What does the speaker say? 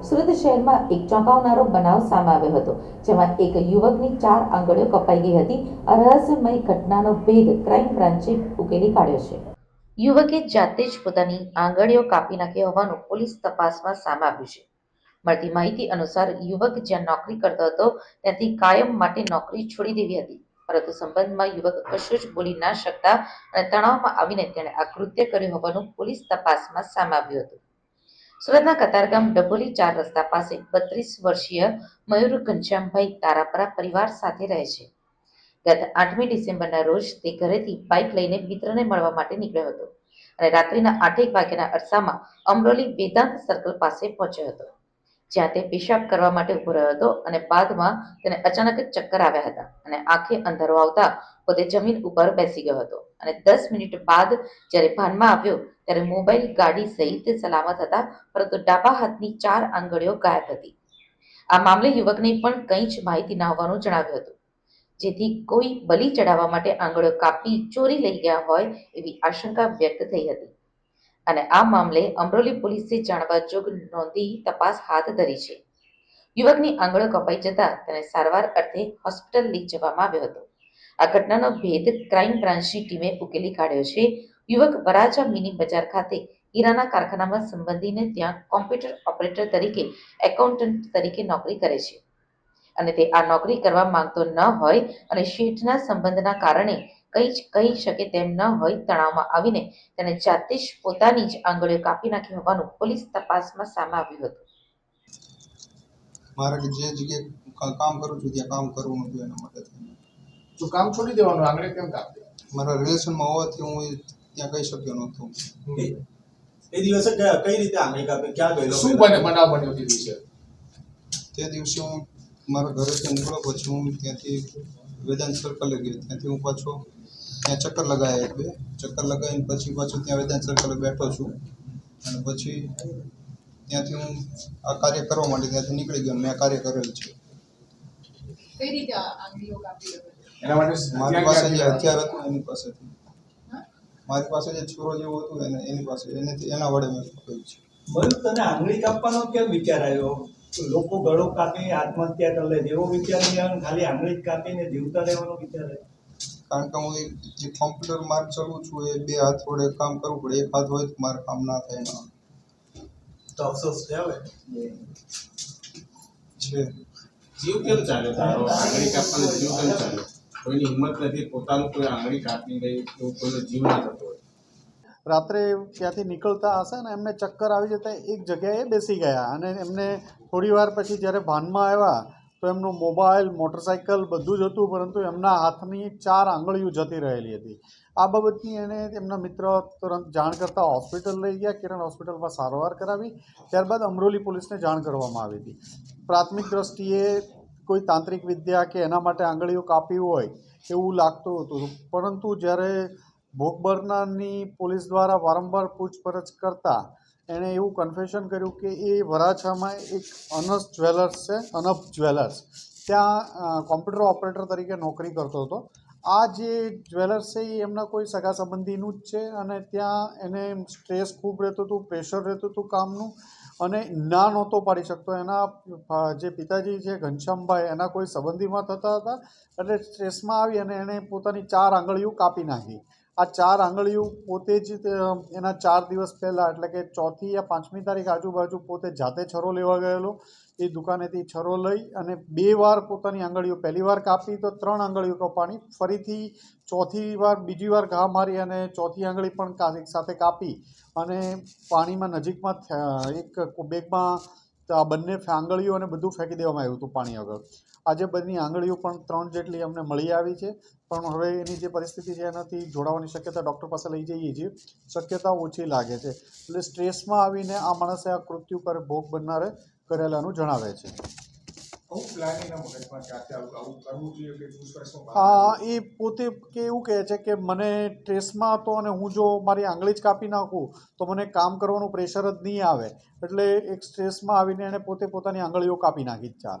સુરત શહેરમાં એક ચોંકાવનારો બનાવ સામે આવ્યો હતો, જેમાં એક યુવકની ચાર આંગળીઓ કપાઈ ગઈ હતી. આ રહસ્યમય ઘટનાનો ભેદ ક્રાઇમ બ્રાન્ચે ઉકેલી કાઢ્યો છે. યુવકે જાતે જ પોતાની આંગળીઓ કાપી નાખી હોવાનું પોલીસ તપાસમાં સામે આવ્યું છે. મળતી માહિતી અનુસાર યુવક જ્યાં નોકરી કરતો હતો, ત્યાંથી કાયમ માટે નોકરી છોડી દેવી હતી. પરંતુ સંબંધમાં યુવક કશું જ બોલી ના શકતા અને તણાવમાં આવીને તેણે આ કૃત્ય કર્યું હોવાનું પોલીસ તપાસમાં સામે આવ્યું હતું. સુરતના કતારગામ ડભોલી ચાર રસ્તા પાસે બત્રીસ વર્ષીય મયુર ઘનશ્યામભાઈ તારાપરા પરિવાર સાથે રહે છે. ગત આઠમી ડિસેમ્બરના રોજ તે ઘરેથી બાઇક લઈને મિત્રને મળવા માટે નીકળ્યો હતો અને રાત્રિના આઠેક વાગ્યાના અરસામાં અમરોલી વેદાંત સર્કલ પાસે પહોંચ્યો હતો. જ્યાં તે પેશાબ કરવા માટે ઊભો રહ્યો હતો અને બાદમાં તેને અચાનક જ ચક્કર આવ્યા હતા અને આંખે અંધારો આવતા પોતે જમીન ઉપર બેસી ગયો હતો. અને દસ મિનિટ બાદ જ્યારે ભાનમાં આવ્યો ત્યારે મોબાઈલ ગાડી સહિત સલામત હતા, પરંતુ ડાબા હાથની ચાર આંગળીઓ ગાયબ હતી. આ મામલે યુવકને પણ કંઈ જ માહિતી ના હોવાનું જણાવ્યું હતું. જેથી કોઈ બલી ચડાવવા માટે આંગળીઓ કાપી ચોરી લઈ ગયા હોય એવી આશંકા વ્યક્ત થઈ હતી. અને આ મામલે અમરોલી પોલીસે જાણવા જોગ નોંધી તપાસ હાથ ધરી છે. યુવકની આંગળો કપાઈ જતા તેને સારવાર અર્થે હોસ્પિટલ લઈ જવામાં આવ્યો હતો. આ ઘટનાનો ભેદ ક્રાઇમ બ્રાન્ચની ટીમે ઉકેલી કાઢ્યો છે. યુવક વરાછા મિની બજાર ખાતે હીરાના કારખાનામાં સંબંધીને ત્યાં કોમ્પ્યુટર ઓપરેટર તરીકે એકાઉન્ટન્ટ તરીકે નોકરી કરે છે. અને તે આ નોકરી કરવા માંગતો ન હોય અને શેઠના સંબંધના કારણે કંઈ જ કહી શકે તેમ ન હોય તણાવમાં આવીને તેને જાતે જ પોતાની જ આંગળીઓ કાપી નાખી હોવાનું પોલીસ તપાસમાં સામે આવ્યું હતું. મારે જે જગ્યાએ કામ કરું છું ત્યાં કામ કરવું નતું એના માટે તો કામ છોડી દેવાનું આંગળે કેમ કાપી? મારા રિલેશનમાં હોવાથી હું એ ત્યાં કહી શક્યો નહોતો. એ દિવસે કઈ કઈ રીતે આંગળી કાપી? ક્યાં ગયેલો? શું બને બનાવ બન્યો તે દિવસે? તે દિવસે હું મારા ઘરેથી નીકળ્યો પછી હું ત્યાંથી વેદાંત સર્કલે ગયો. ત્યાંથી હું પાછો ત્યાં ચક્કર લગાવ્યા એક બે. ચક્કર લગાવીને પછી પાછો ત્યાં વેદાંત સર્કલે બેઠો છું. અને પછી ત્યાંથી હું આ કાર્ય કરવા માટે ત્યાંથી નીકળી ગયો. મેં આ કાર્ય કરેલું છે. એના માટે મારી પાસે જે હથિયાર હતું એની પાસેથી. મારી પાસે જે છોરો જેવું હતું એને એની પાસે એનેથી એના વડે મેં પકડ્યું છે. મયુર તને આંગળી કાપવાનો કેમ વિચાર આવ્યો? લોકો ગળો કાપી આત્મહત્યા કરી લે? જેવો વિચાર નહીં આવે ખાલી આંગળી કાપીને જીવતા રહેવાનો વિચાર આવ્યો? કારણ કે હું એ જે કોમ્પ્યુટર માર્ક ચલું છું એ બે હાથ વડે કામ કરવું પડે. એક હાથ હોય તો મારે કામ ના થાય ના તો અફસોસ થયો છે. જીવ કેમ ચાલે તારો? આંગળી કાપવાનો જીવ કેમ ચાલે? કોઈની હિંમત નથી પોતાનું કોઈ આંગળી કાપી ગઈ તો કોઈનો જીવ ના થતો હોય. રાત્રે ત્યાંથી નીકળતા હશે ને એમને ચક્કર આવી જતા એક જગ્યાએ બેસી ગયા અને એમને થોડી વાર પછી જ્યારે ભાનમાં આવ્યા તો એમનું મોબાઈલ, મોટરસાઇકલ બધું જ હતું, પરંતુ એમના હાથની ચાર આંગળીઓ જતી રહેલી હતી. આ બાબતની એને એમના મિત્ર તુરંત જાણ કરતાં હોસ્પિટલ લઈ ગયા. કિરણ હોસ્પિટલમાં સારવાર કરાવી. ત્યારબાદ અમરોલી પોલીસને જાણ કરવામાં આવી હતી. પ્રાથમિક દ્રષ્ટિએ કોઈ તાંત્રિક વિદ્યા કે એના માટે આંગળીઓ કાપી હોય એવું લાગતું હતું. પરંતુ જ્યારે ભોગબરનાની પોલીસ દ્વારા વારંવાર પૂછપરછ કરતા એણે એવું કન્ફેશન કર્યું કે એ વરાછામાં એક અનસ જ્વેલર્સ છે અનપ જ્વેલર્સ. ત્યાં કોમ્પ્યુટર ઓપરેટર તરીકે નોકરી કરતો હતો. આ જે જ્વેલર્સ છે, એ એમના કોઈ સગા સંબંધીનું જ છે અને ત્યાં એને સ્ટ્રેસ ખૂબ રહેતું હતું, પ્રેશર રહેતું હતું કામનું અને ના નહોતો પાડી શકતો. એના જે પિતાજી છે, ઘનશ્યામભાઈ, એના કોઈ સંબંધીમાં થતા હતા. એટલે સ્ટ્રેસમાં આવી અને એણે પોતાની ચાર આંગળીઓ કાપી નાખી. આ ચાર આંગળીઓ પોતે જ એના ચાર દિવસ પહેલાં, એટલે કે ચોથી યા પાંચમી તારીખ આજુબાજુ પોતે જાતે છરો લેવા ગયેલો. એ દુકાનેથી છરો લઈ અને બે વાર પોતાની આંગળીઓ, પહેલી વાર કાપી તો ત્રણ આંગળીઓ કપાણી. ફરીથી ચોથી વાર, બીજી વાર ઘા મારી અને ચોથી આંગળી પણ સાથે કાપી અને પાણીમાં નજીકમાં એક બેગમાં આ બંને આંગળીઓ અને બધું ફેંકી દેવામાં આવ્યું હતું પાણી આગળ આજે બધી આંગળીઓ પણ ત્રણ જેટલી અમને મળી આવી છે, પણ હવે એની જે પરિસ્થિતિ છે એનાથી જોડાવાની શક્યતા ડૉક્ટર પાસે લઈ જઈએ છીએ. શક્યતા ઓછી લાગે છે. એટલે સ્ટ્રેસમાં આવીને આ માણસે આ કૃત્યુ પર ભોગ બનનારે કરેલાનું જણાવે છે. હું એ પોતે કે એવું કહે છે કે મને સ્ટ્રેસમાં હતો અને હું જો મારી આંગળી જ કાપી નાખું તો મને કામ કરવાનું પ્રેશર જ નહીં આવે. એટલે એક સ્ટ્રેસમાં આવીને એણે પોતે પોતાની આંગળીઓ કાપી નાખી ચાર